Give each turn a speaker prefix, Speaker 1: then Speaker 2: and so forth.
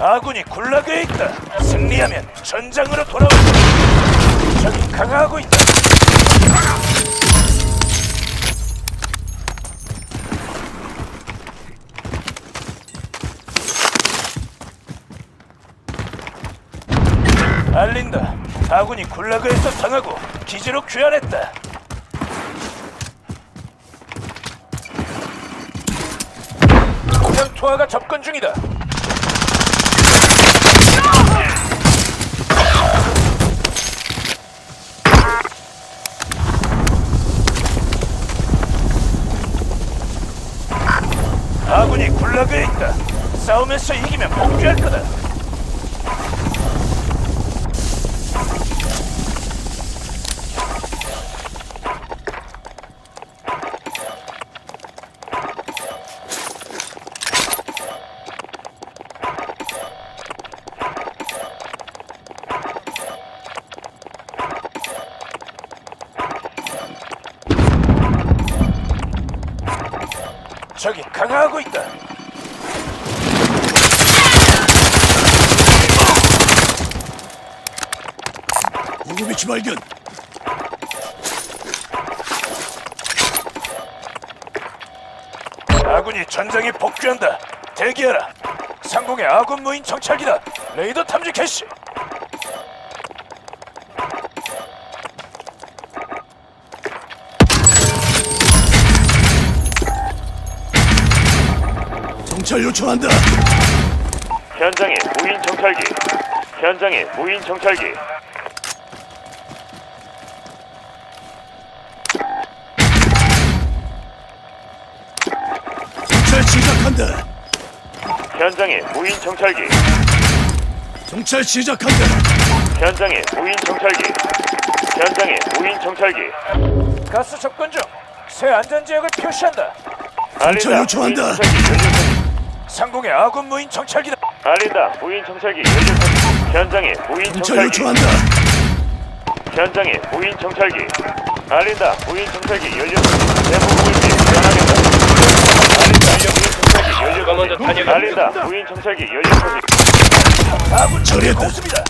Speaker 1: 아군이 굴락에 있다. 승리하면 전장으로 돌아온다. 적이 강화하고 있다. 알린다. 아군이 굴락에서 당하고 기지로 귀환했다. 투하가 접근 중이다. 아군이 굴락에 있다. 싸움에서 이기면 복귀할 거다. 적이 강화하고 있다.
Speaker 2: 보급 위치 발견.
Speaker 1: 아군이 전장에 복귀한다. 대기하라. 상공의 아군 무인 정찰기다. 레이더 탐지 개시.
Speaker 2: 정찰 요청한다.
Speaker 1: 현장에 무인 정찰기. 현장에 무인 정찰기.
Speaker 2: 정찰 시작한다.
Speaker 1: 현장에 무인 정찰기.
Speaker 2: 정찰 시작한다.
Speaker 1: 현장에 무인 정찰기. 현장에 무인 정찰기. 가스 접근 중. 새 안전 지역을 표시한다.
Speaker 2: 정찰 요청한다.
Speaker 1: 무인 정찰기 연료. 상공의 아군 무인 정찰기다. 알린다. 무인 정찰기 터지. 현장에 무인
Speaker 2: 정찰
Speaker 1: 정찰기.
Speaker 2: 요청한다.
Speaker 1: 현장에 무인 정찰기. 알린다. 무인 정찰기 연료 물질 변하겠다. 알린다. 무인 정찰기 연료 터지.
Speaker 3: 먼저 다녀가.
Speaker 1: 알린다. 무인 정찰기 연료. 아군
Speaker 2: 처리했다.
Speaker 1: 없습니다.